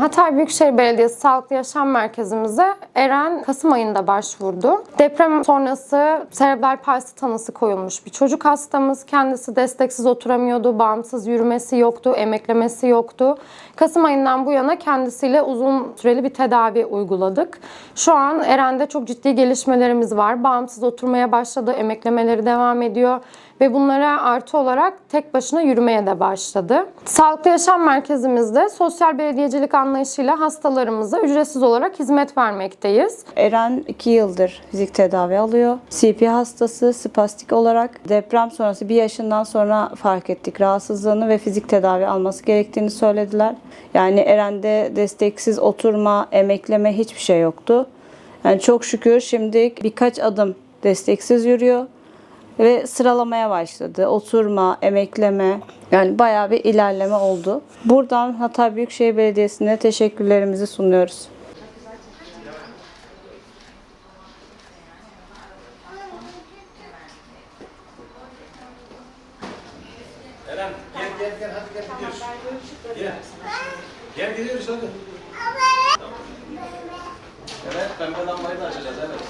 Hatay Büyükşehir Belediyesi Sağlıklı Yaşam Merkezimize Eren Kasım ayında başvurdu. Deprem sonrası serebral palsi tanısı koyulmuş bir çocuk hastamız. Kendisi desteksiz oturamıyordu, bağımsız yürümesi yoktu, emeklemesi yoktu. Kasım ayından bu yana kendisiyle uzun süreli bir tedavi uyguladık. Şu an Eren'de çok ciddi gelişmelerimiz var. Bağımsız oturmaya başladı, emeklemeleri devam ediyor ve bunlara artı olarak tek başına yürümeye de başladı. Sağlıklı Yaşam Merkezimizde sosyal belediyecilik anlayışıyla hastalarımıza ücretsiz olarak hizmet vermekteyiz. Eren 2 yıldır fizik tedavi alıyor. CP hastası, spastik olarak deprem sonrası bir yaşından sonra fark ettik rahatsızlığını ve fizik tedavi alması gerektiğini söylediler. Yani Eren'de desteksiz oturma, emekleme hiçbir şey yoktu. Yani çok şükür şimdi birkaç adım desteksiz yürüyor ve sıralamaya başladı. Oturma, emekleme yani bayağı bir ilerleme oldu. Buradan Hatay Büyükşehir Belediyesi'ne teşekkürlerimizi sunuyoruz. Eren gel gel gel hadi gel gidiyoruz. Gel. Gel gidiyoruz hadi. Evet pembe lambayı da açacağız evet.